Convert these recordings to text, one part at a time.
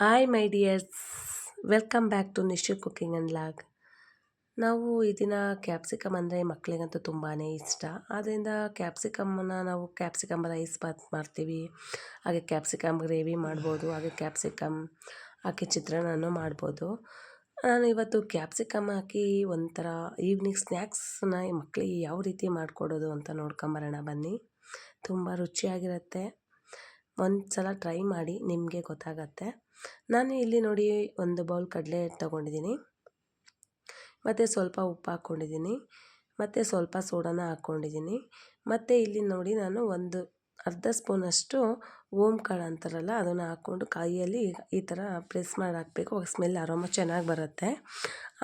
Hi my dears welcome back to Nishchu cooking and vlog ನಾವು ಈ ದಿನ capsicum ಅಂದರೆ ಮಕ್ಕಳಿಗಂತೂ ತುಂಬಾ ಇಷ್ಟ. ಆದ್ದರಿಂದ ಕ್ಯಾಪ್ಸಿಕಮ್ಮನ್ನು ನಾವು ಕ್ಯಾಪ್ಸಿಕಮ್ ರೈಸ್ ಬಾತ್ ಮಾಡ್ತೀವಿ. ಹಾಗೆ ಕ್ಯಾಪ್ಸಿಕಮ್ ಗ್ರೇವಿ ಮಾಡ್ಬೋದು. ಹಾಗೆ ಕ್ಯಾಪ್ಸಿಕಮ್ ಹಾಕಿ ಚಿತ್ರಾನ್ನನೂ ಮಾಡ್ಬೋದು. ನಾನು ಇವತ್ತು ಕ್ಯಾಪ್ಸಿಕಮ್ ಹಾಕಿ ಒಂಥರ ಈವ್ನಿಂಗ್ ಸ್ನ್ಯಾಕ್ಸನ್ನ ಮಕ್ಕಳಿಗೆ ಯಾವ ರೀತಿ ಮಾಡಿಕೊಡೋದು ಅಂತ ನೋಡ್ಕೊಂಬರೋಣ ಬನ್ನಿ. ತುಂಬ ರುಚಿಯಾಗಿರುತ್ತೆ. ಒಂದು ಸಲ ಟ್ರೈ ಮಾಡಿ ನಿಮಗೆ ಗೊತ್ತಾಗತ್ತೆ. ನಾನು ಇಲ್ಲಿ ನೋಡಿ ಒಂದು ಬೌಲ್ ಕಡಲೆ ತೊಗೊಂಡಿದ್ದೀನಿ. ಮತ್ತು ಸ್ವಲ್ಪ ಉಪ್ಪು ಹಾಕ್ಕೊಂಡಿದ್ದೀನಿ. ಮತ್ತು ಸ್ವಲ್ಪ ಸೋಡಾನ ಹಾಕ್ಕೊಂಡಿದ್ದೀನಿ. ಮತ್ತು ಇಲ್ಲಿ ನೋಡಿ ನಾನು ಒಂದು ಅರ್ಧ ಸ್ಪೂನಷ್ಟು ಓಮ್ ಕಾಳು ಅಂತಾರಲ್ಲ, ಅದನ್ನು ಹಾಕ್ಕೊಂಡು ಕಾಯಿಯಲ್ಲಿ ಈ ಥರ ಪ್ರೆಸ್ ಮಾಡಿ ಹಾಕಬೇಕು. ಸ್ಮೆಲ್, ಅರೋಮ ಚೆನ್ನಾಗಿ ಬರುತ್ತೆ.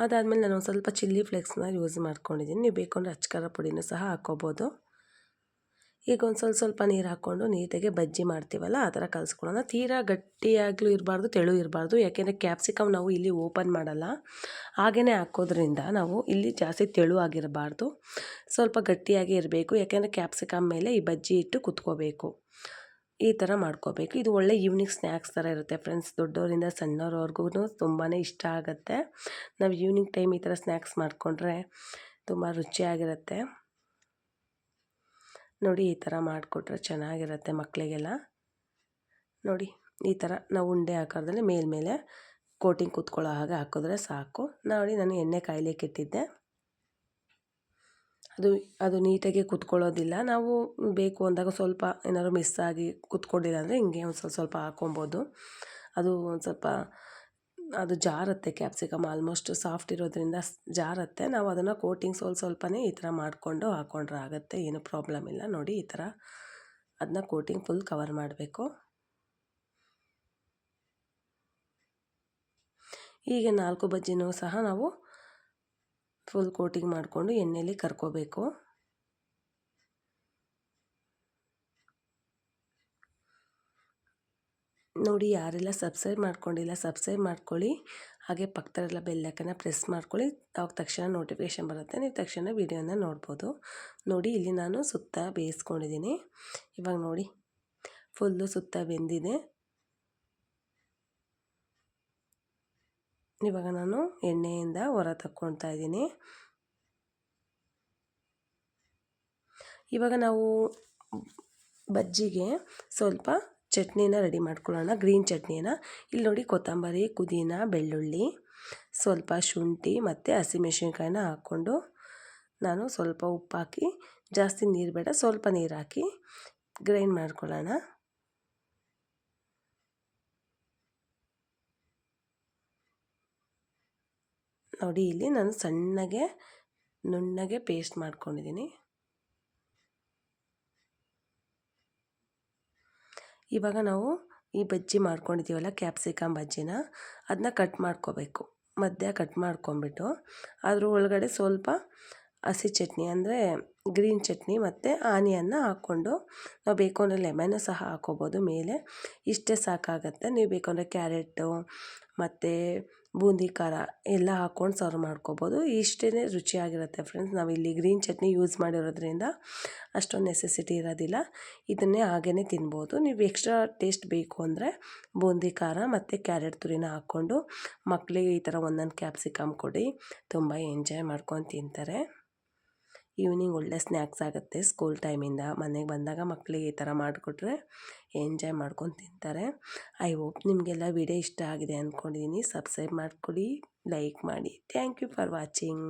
ಅದಾದಮೇಲೆ ನಾನು ಸ್ವಲ್ಪ ಚಿಲ್ಲಿ ಫ್ಲೇಕ್ಸ್ನ ಯೂಸ್ ಮಾಡ್ಕೊಂಡಿದ್ದೀನಿ. ನೀವು ಬೇಕು ಅಂದರೆ ಖಾರ ಪುಡಿನೂ ಸಹ ಹಾಕ್ಕೋಬೋದು. ಈಗ ಒಂದು ಸ್ವಲ್ಪ ಸ್ವಲ್ಪ ನೀರು ಹಾಕ್ಕೊಂಡು ನೀಟಾಗಿ ಬಜ್ಜಿ ಮಾಡ್ತೀವಲ್ಲ, ಆ ಥರ ಕಲಿಸ್ಕೊಳ್ಳೋಣ. ತೀರಾ ಗಟ್ಟಿಯಾಗಲೂ ಇರಬಾರ್ದು, ತೆಳು ಇರಬಾರ್ದು, ಯಾಕೆಂದರೆ ಕ್ಯಾಪ್ಸಿಕಮ್ ನಾವು ಇಲ್ಲಿ ಓಪನ್ ಮಾಡಲ್ಲ. ಹಾಗೆಯೇ ಹಾಕೋದ್ರಿಂದ ನಾವು ಇಲ್ಲಿ ಜಾಸ್ತಿ ತೆಳು ಆಗಿರಬಾರ್ದು. ಸ್ವಲ್ಪ ಗಟ್ಟಿಯಾಗಿ ಇರಬೇಕು, ಯಾಕೆಂದರೆ ಕ್ಯಾಪ್ಸಿಕಮ್ ಮೇಲೆ ಈ ಬಜ್ಜಿ ಇಟ್ಟು ಕುತ್ಕೋಬೇಕು. ಈ ಥರ ಮಾಡ್ಕೋಬೇಕು. ಇದು ಒಳ್ಳೆ ಈವ್ನಿಂಗ್ ಸ್ನ್ಯಾಕ್ಸ್ ಥರ ಇರುತ್ತೆ ಫ್ರೆಂಡ್ಸ್ ದೊಡ್ಡವರಿಂದ ಸಣ್ಣವ್ರವ್ರಿಗೂ ತುಂಬಾ ಇಷ್ಟ ಆಗುತ್ತೆ. ನಾವು ಈವ್ನಿಂಗ್ ಟೈಮ್ ಈ ಥರ ಸ್ನ್ಯಾಕ್ಸ್ ಮಾಡಿಕೊಂಡ್ರೆ ತುಂಬ ರುಚಿಯಾಗಿರುತ್ತೆ. ನೋಡಿ ಈ ಥರ ಮಾಡಿಕೊಟ್ರೆ ಚೆನ್ನಾಗಿರುತ್ತೆ ಮಕ್ಕಳಿಗೆಲ್ಲ. ನೋಡಿ ಈ ಥರ ನಾವು ಉಂಡೆ ಆಕಾರದಲ್ಲಿ ಮೇಲ್ಮೇಲೆ ಕೋಟಿಂಗ್ ಕೂತ್ಕೊಳ್ಳೋ ಹಾಗೆ ಹಾಕಿದ್ರೆ ಸಾಕು. ನೋಡಿ ನಾನು ಎಣ್ಣೆ ಕಾಯ್ಲಿಕ್ಕೆ ಇಟ್ಟಿದ್ದೆ ಅದು ಅದು ನೀಟಾಗಿ ಕೂತ್ಕೊಳ್ಳೋದಿಲ್ಲ. ನಾವು ಬೇಕು ಅಂದಾಗ ಸ್ವಲ್ಪ ಏನಾದ್ರು ಮಿಸ್ ಆಗಿ ಕುತ್ಕೊಂಡಿಲ್ಲ ಅಂದರೆ ಹಿಂಗೆ ಒಂದು ಸ್ವಲ್ಪ ಸ್ವಲ್ಪ ಹಾಕೊಬೋದು ಅದು ಒಂದು ಸ್ವಲ್ಪ ಅದು ಜಾರತ್ತೆ ಕ್ಯಾಪ್ಸಿಕಮ್ ಆಲ್ಮೋಸ್ಟ್ ಸಾಫ್ಟ್ ಇರೋದ್ರಿಂದ ಜಾರತ್ತೆ. ನಾವು ಅದನ್ನು ಕೋಟಿಂಗ್ ಸ್ವಲ್ಪ ಸ್ವಲ್ಪನೇ ಈ ಥರ ಮಾಡಿಕೊಂಡು ಹಾಕ್ಕೊಂಡ್ರೆ ಆಗುತ್ತೆ, ಏನು ಪ್ರಾಬ್ಲಮ್ ಇಲ್ಲ. ನೋಡಿ ಈ ಥರ ಅದನ್ನ ಕೋಟಿಂಗ್ ಫುಲ್ ಕವರ್ ಮಾಡಬೇಕು. ಹೀಗೆ ನಾಲ್ಕು ಬಜ್ಜಿನೂ ಸಹ ನಾವು ಫುಲ್ ಕೋಟಿಂಗ್ ಮಾಡಿಕೊಂಡು ಎಣ್ಣೆಯಲ್ಲಿ ಕರ್ಕೋಬೇಕು. ನೋಡಿ ಯಾರೆಲ್ಲ ಸಬ್ಸ್ಕ್ರೈಬ್ ಮಾಡ್ಕೊಂಡಿಲ್ಲ ಸಬ್ಸ್ಕ್ರೈಬ್ ಮಾಡ್ಕೊಳ್ಳಿ. ಹಾಗೆ ಪಕ್ಕದಲ್ಲ ಬೆಲ್ಲಕ್ಕನ್ನು ಪ್ರೆಸ್ ಮಾಡ್ಕೊಳ್ಳಿ. ಅವಾಗ ತಕ್ಷಣ ನೋಟಿಫಿಕೇಷನ್ ಬರುತ್ತೆ. ನೀವು ತಕ್ಷಣ ವೀಡಿಯೋನ ನೋಡ್ಬೋದು. ನೋಡಿ, ಇಲ್ಲಿ ನಾನು ಸುತ್ತ ಬೇಯಿಸ್ಕೊಂಡಿದ್ದೀನಿ. ಇವಾಗ ನೋಡಿ ಫುಲ್ಲು ಸುತ್ತ ಬೆಂದಿದೆ. ಇವಾಗ ನಾನು ಎಣ್ಣೆಯಿಂದ ಹೊರ ತಕ್ಕೊಳ್ತಾ ಇದ್ದೀನಿ. ಇವಾಗ ನಾವು ಬಜ್ಜಿಗೆ ಸ್ವಲ್ಪ ಚಟ್ನಿನ ರೆಡಿ ಮಾಡ್ಕೊಳ್ಳೋಣ. ಗ್ರೀನ್ ಚಟ್ನಿನ ಇಲ್ಲಿ ನೋಡಿ ಕೊತ್ತಂಬರಿ, ಪುದೀನ, ಬೆಳ್ಳುಳ್ಳಿ, ಸ್ವಲ್ಪ ಶುಂಠಿ ಮತ್ತು ಹಸಿಮೆಣಸಿನ್ಕಾಯಿನ ಹಾಕ್ಕೊಂಡು ನಾನು ಸ್ವಲ್ಪ ಉಪ್ಪು ಹಾಕಿ, ಜಾಸ್ತಿ ನೀರು ಬೇಡ, ಸ್ವಲ್ಪ ನೀರು ಹಾಕಿ ಗ್ರೈಂಡ್ ಮಾಡ್ಕೊಳ್ಳೋಣ. ನೋಡಿ ಇಲ್ಲಿ ನಾನು ಸಣ್ಣಗೆ ನುಣ್ಣಗೆ ಪೇಸ್ಟ್ ಮಾಡ್ಕೊಂಡಿದ್ದೀನಿ. ಇವಾಗ ನಾವು ಈ ಬಜ್ಜಿ ಮಾಡ್ಕೊಂಡಿದ್ದೀವಲ್ಲ ಕ್ಯಾಪ್ಸಿಕಮ್ ಬಜ್ಜಿನ ಅದನ್ನ ಕಟ್ ಮಾಡ್ಕೋಬೇಕು. ಮಧ್ಯ ಕಟ್ ಮಾಡ್ಕೊಂಬಿಟ್ಟು ಅದ್ರ ಒಳಗಡೆ ಸ್ವಲ್ಪ ಹಸಿ ಚಟ್ನಿ ಅಂದರೆ ಗ್ರೀನ್ ಚಟ್ನಿ ಮತ್ತು ಆನಿಯನ್ನ ಹಾಕ್ಕೊಂಡು ನಾವು ಬೇಕು ಅಂದರೆ ಲೆಮನ್ನು ಸಹ ಹಾಕ್ಕೋಬೋದು ಮೇಲೆ ಇಷ್ಟೇ ಸಾಕಾಗತ್ತೆ. ನೀವು ಬೇಕು ಅಂದರೆ ಕ್ಯಾರೆಟು ಮತ್ತು ಬೂಂದಿ, ಖಾರ ಎಲ್ಲ ಹಾಕ್ಕೊಂಡು ಸರ್ವ್ ಮಾಡ್ಕೋಬೋದು. ಇಷ್ಟೇ ರುಚಿಯಾಗಿರುತ್ತೆ ಫ್ರೆಂಡ್ಸ್ ನಾವು ಇಲ್ಲಿ ಗ್ರೀನ್ ಚಟ್ನಿ ಯೂಸ್ ಮಾಡಿರೋದ್ರಿಂದ ಅಷ್ಟೊಂದು ನೆಸೆಸಿಟಿ ಇರೋದಿಲ್ಲ. ಇದನ್ನೇ ಹಾಗೇ ತಿನ್ಬೋದು. ನೀವು ಎಕ್ಸ್ಟ್ರಾ ಟೇಸ್ಟ್ ಬೇಕು ಅಂದರೆ ಬೂಂದಿ, ಖಾರ ಮತ್ತು ಕ್ಯಾರೆಟ್ ತುರಿನ ಹಾಕ್ಕೊಂಡು ಮಕ್ಕಳಿಗೆ ಈ ಥರ ಒಂದೊಂದು ಕ್ಯಾಪ್ಸಿಕಮ್ ಕೊಡಿ. ತುಂಬ ಎಂಜಾಯ್ ಮಾಡ್ಕೊಂಡು ತಿಂತಾರೆ. ಈವ್ನಿಂಗ್ ಒಳ್ಳೆ ಸ್ನ್ಯಾಕ್ಸ್ ಆಗುತ್ತೆ ಸ್ಕೂಲ್ ಟೈಮಿಂದ ಮನೆಗೆ ಬಂದಾಗ ಮಕ್ಕಳಿಗೆ ಈ ಥರ ಮಾಡಿಕೊಟ್ರೆ ಎಂಜಾಯ್ ಮಾಡ್ಕೊಂಡು ತಿಂತಾರೆ. ಐ ಹೋಪ್ ನಿಮಗೆಲ್ಲ ವಿಡಿಯೋ ಇಷ್ಟ ಆಗಿದೆ ಅಂದ್ಕೊಂಡಿದ್ದೀನಿ ಸಬ್ಸ್ಕ್ರೈಬ್ ಮಾಡ್ಕೊಳ್ಳಿ ಲೈಕ್ ಮಾಡಿ. Thank you for watching